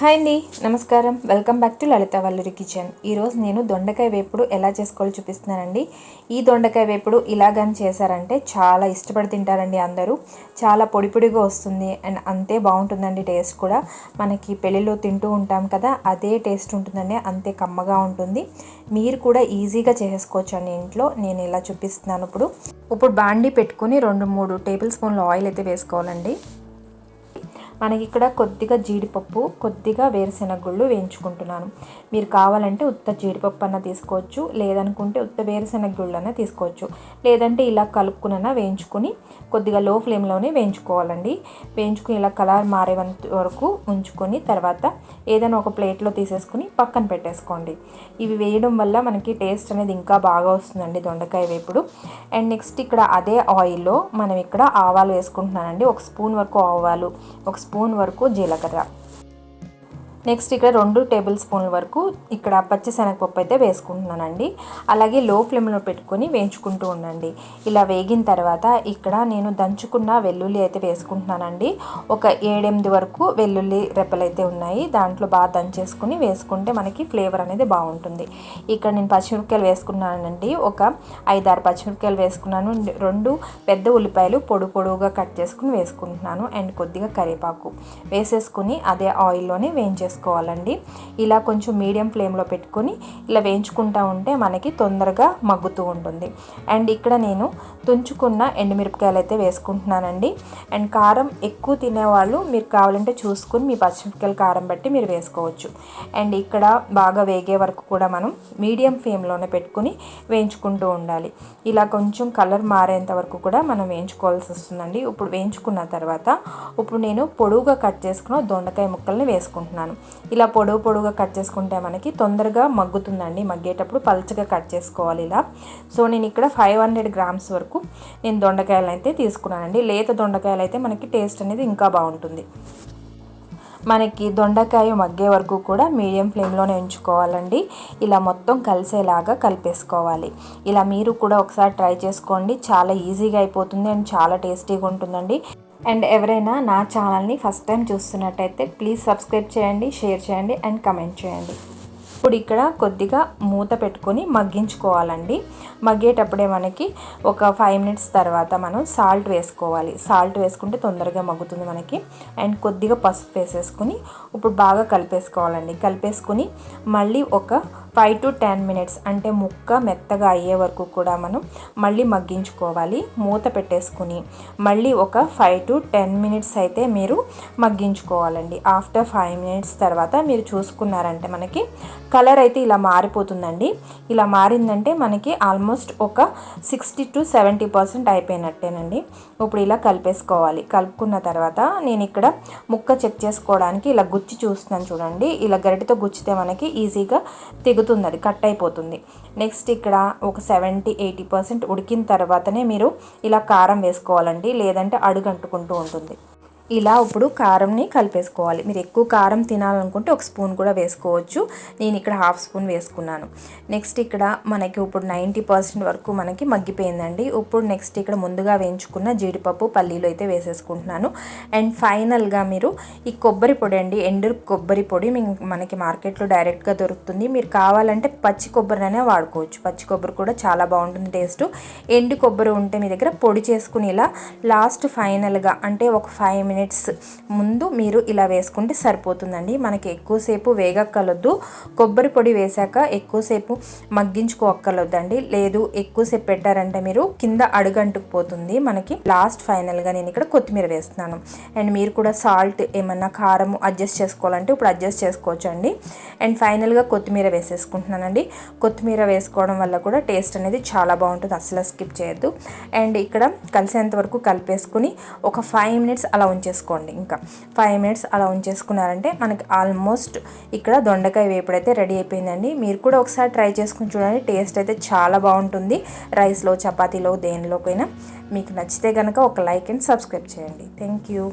Hi అండి నమస్కారం. Welcome back to Lalitha Valluri kitchen. ఈరోజు నేను దొండకాయ వేపుడు ఎలా చేసుకోవాలో చూపిస్తున్నానండి. ఈ దొండకాయ వేపుడు ఇలాగని చేశారంటే చాలా ఇష్టపడి తింటారండి అందరూ. చాలా పొడి పొడిగా వస్తుంది అండ్ అంతే బాగుంటుందండి టేస్ట్ కూడా. మనకి పెళ్ళిలో తింటూ ఉంటాం కదా అదే టేస్ట్ ఉంటుందండి అంతే కమ్మగా ఉంటుంది. మీరు కూడా ఈజీగా చేసుకోవచ్చు అండి ఇంట్లో. నేను ఇలా చూపిస్తున్నాను ఇప్పుడు. ఇప్పుడు బాండీ పెట్టుకుని రెండు మూడు టేబుల్ స్పూన్లు ఆయిల్ అయితే వేసుకోవాలండి. మనకి ఇక్కడ కొద్దిగా జీడిపప్పు కొద్దిగా వేరుశెనగ గుళ్ళు వేయించుకుంటున్నాను. మీరు కావాలంటే ఉత్త జీడిపప్పు అన్న తీసుకోవచ్చు లేదనుకుంటే ఉత్త వేరుశెనగ గుళ్ళు అన్న తీసుకోవచ్చు. లేదంటే ఇలా కలుపుకున్న వేయించుకుని కొద్దిగా లో ఫ్లేమ్లోనే వేయించుకోవాలండి. వేయించుకుని ఇలా కలర్ మారే వరకు ఉంచుకొని తర్వాత ఏదైనా ఒక ప్లేట్లో తీసేసుకుని పక్కన పెట్టేసుకోండి. ఇవి వేయడం వల్ల మనకి టేస్ట్ అనేది ఇంకా బాగా వస్తుందండి దొండకాయ వేపుడు. అండ్ నెక్స్ట్ ఇక్కడ అదే ఆయిల్లో మనం ఇక్కడ ఆవాలు వేసుకుంటున్నానండి. ఒక స్పూన్ వరకు ఆవాలు ఒక స్పూన్ వరకు జీలకర్ర. నెక్స్ట్ ఇక్కడ రెండు టేబుల్ స్పూన్ల వరకు ఇక్కడ పచ్చిశనగపప్పు అయితే వేసుకుంటున్నానండి. అలాగే లో ఫ్లేమ్లో పెట్టుకొని వేయించుకుంటూ ఉండండి. ఇలా వేగిన తర్వాత ఇక్కడ నేను దంచుకున్న వెల్లుల్లి అయితే వేసుకుంటున్నానండి. ఒక ఏడెనిమిది వరకు వెల్లుల్లి రెప్పలు అయితే ఉన్నాయి. దాంట్లో బాగా దంచేసుకుని వేసుకుంటే మనకి ఫ్లేవర్ అనేది బాగుంటుంది. ఇక్కడ నేను పచ్చిమిరపకాయలు వేసుకున్నానండి. ఒక ఐదారు పచ్చిమిరపకాయలు వేసుకున్నాను. రెండు పెద్ద ఉల్లిపాయలు పొడు పొడుగుగా కట్ చేసుకుని వేసుకుంటున్నాను. అండ్ కొద్దిగా కరివేపాకు వేసేసుకుని అదే ఆయిల్లోనే వేయించేసుకుంటాను వేసుకోవాలండి. ఇలా కొంచెం మీడియం ఫ్లేమ్లో పెట్టుకొని ఇలా వేయించుకుంటూ ఉంటే మనకి తొందరగా మగ్గుతూ ఉంటుంది. అండ్ ఇక్కడ నేను తుంచుకున్న ఎండుమిరపకాయలు అయితే వేసుకుంటున్నానండి. అండ్ కారం ఎక్కువ తినేవాళ్ళు మీరు కావాలంటే చూసుకుని మీ పచ్చిమిరపకాయల కారం బట్టి మీరు వేసుకోవచ్చు. అండ్ ఇక్కడ బాగా వేగే వరకు కూడా మనం మీడియం ఫ్లేమ్లోనే పెట్టుకుని వేయించుకుంటూ ఉండాలి. ఇలా కొంచెం కలర్ మారేంత వరకు కూడా మనం వేయించుకోవాల్సి వస్తుందండి. ఇప్పుడు వేయించుకున్న తర్వాత ఇప్పుడు నేను పొడువుగా కట్ చేసుకున్న దొండకాయ ముక్కల్ని వేసుకుంటున్నాను. ఇలా పొడవు పొడవుగా కట్ చేసుకుంటే మనకి తొందరగా మగ్గుతుందండి. మగ్గేటప్పుడు పల్చగా కట్ చేసుకోవాలి ఇలా. సో నేను ఇక్కడ ఫైవ్ హండ్రెడ్ గ్రామ్స్ వరకు నేను దొండకాయలు అయితే తీసుకున్నానండి. లేత దొండకాయలు అయితే మనకి టేస్ట్ అనేది ఇంకా బాగుంటుంది. మనకి దొండకాయ మగ్గే వరకు కూడా మీడియం ఫ్లేమ్లోనే ఉంచుకోవాలండి. ఇలా మొత్తం కలిసేలాగా కలిపేసుకోవాలి. ఇలా మీరు కూడా ఒకసారి ట్రై చేసుకోండి. చాలా ఈజీగా అయిపోతుంది అండ్ చాలా టేస్టీగా ఉంటుందండి. అండ్ ఎవరైనా నా ఛానల్ని ఫస్ట్ టైం చూస్తున్నట్టయితే ప్లీజ్ సబ్స్క్రైబ్ చేయండి షేర్ చేయండి అండ్ కమెంట్ చేయండి. ఇప్పుడు ఇక్కడ కొద్దిగా మూత పెట్టుకొని మగ్గించుకోవాలండి. మగ్గేటప్పుడే మనకి ఒక ఫైవ్ మినిట్స్ తర్వాత మనం సాల్ట్ వేసుకోవాలి. సాల్ట్ వేసుకుంటే తొందరగా మగ్గుతుంది మనకి. అండ్ కొద్దిగా పసుపు వేసేసుకుని ఇప్పుడు బాగా కలిపేసుకోవాలండి. కలిపేసుకుని మళ్ళీ ఒక ఫైవ్ టు టెన్ మినిట్స్ అంటే ముక్క మెత్తగా అయ్యే వరకు కూడా మనం మళ్ళీ మగ్గించుకోవాలి. మూత పెట్టేసుకుని మళ్ళీ ఒక ఫైవ్ టు టెన్ మినిట్స్ అయితే మీరు మగ్గించుకోవాలండి. ఆఫ్టర్ ఫైవ్ మినిట్స్ తర్వాత మీరు చూసుకున్నారంటే మనకి కలర్ అయితే ఇలా మారిపోతుందండి. ఇలా మారిందంటే మనకి ఆల్మోస్ట్ ఒక సిక్స్టీ టు సెవెంటీ పర్సెంట్ అయిపోయినట్టేనండి. ఇప్పుడు ఇలా కలిపేసుకోవాలి. కలుపుకున్న తర్వాత నేను ఇక్కడ ముక్క చెక్ చేసుకోవడానికి ఇలా గుచ్చి చూస్తున్నాను చూడండి. ఇలా గరిటతో గుచ్చితే మనకి ఈజీగా తెగు ఉడుకుతుంది అది కట్ అయిపోతుంది. నెక్స్ట్ ఇక్కడ ఒక సెవెంటీ ఎయిటీ పర్సెంట్ ఉడికిన తర్వాతనే మీరు ఇలా కారం వేసుకోవాలండి లేదంటే అడుగంటుకుంటూ ఉంటుంది. ఇలా ఇప్పుడు కారంని కలిపేసుకోవాలి. మీరు ఎక్కువ కారం తినాలనుకుంటే ఒక స్పూన్ కూడా వేసుకోవచ్చు. నేను ఇక్కడ హాఫ్ స్పూన్ వేసుకున్నాను. నెక్స్ట్ ఇక్కడ మనకి ఇప్పుడు నైంటీ పర్సెంట్ వరకు మనకి మగ్గిపోయిందండి. ఇప్పుడు నెక్స్ట్ ఇక్కడ ముందుగా వేయించుకున్న జీడిపప్పు పల్లీలు అయితే వేసేసుకుంటున్నాను. అండ్ ఫైనల్గా మీరు ఈ కొబ్బరి పొడి అండి ఎండు కొబ్బరి పొడి మనకి మార్కెట్లో డైరెక్ట్గా దొరుకుతుంది. మీరు కావాలంటే పచ్చి కొబ్బరినే వాడుకోవచ్చు. పచ్చి కొబ్బరి కూడా చాలా బాగుంటుంది టేస్ట్. ఎండు కొబ్బరి ఉంటే మీ దగ్గర పొడి చేసుకుని ఇలా లాస్ట్ ఫైనల్గా అంటే ఒక ఫైవ్ మినిట్స్ ముందు మీరు ఇలా వేసుకుంటే సరిపోతుందండి. మనకి ఎక్కువసేపు వేగక్కలొద్దు. కొబ్బరి పొడి వేశాక ఎక్కువసేపు మగ్గించుకోక్కర్లొద్దండి లేదు ఎక్కువసేపు పెట్టారంటే మీరు కింద అడుగంటుకుపోతుంది మనకి లాస్ట్ ఫైనల్గా నేను ఇక్కడ కొత్తిమీర వేస్తున్నాను. అండ్ మీరు కూడా సాల్ట్ ఏమన్నా కారం అడ్జస్ట్ చేసుకోవాలంటే ఇప్పుడు అడ్జస్ట్ చేసుకోవచ్చు అండి అండ్ ఫైనల్గా కొత్తిమీర వేసేసుకుంటున్నానండి. కొత్తిమీర వేసుకోవడం వల్ల కూడా టేస్ట్ అనేది చాలా బాగుంటుంది. అసలు స్కిప్ చేయొద్దు. అండ్ ఇక్కడ కలిసేంత వరకు కలిపేసుకుని ఒక ఫైవ్ మినిట్స్ అలా ఉంచి ఉంచేసుకోండి ఇంకా ఫైవ్ మినిట్స్ అలా ఉంచేసుకున్నారంటే మనకి ఆల్మోస్ట్ ఇక్కడ దొండకాయ వేపుడైతే రెడీ అయిపోయిందండి. మీరు కూడా ఒకసారి ట్రై చేసుకుని చూడండి. టేస్ట్ అయితే చాలా బాగుంటుంది. రైస్లో చపాతీలో దేనిలోకైనా. మీకు నచ్చితే కనుక ఒక లైక్ అండ్ సబ్స్క్రైబ్ చేయండి. Thank you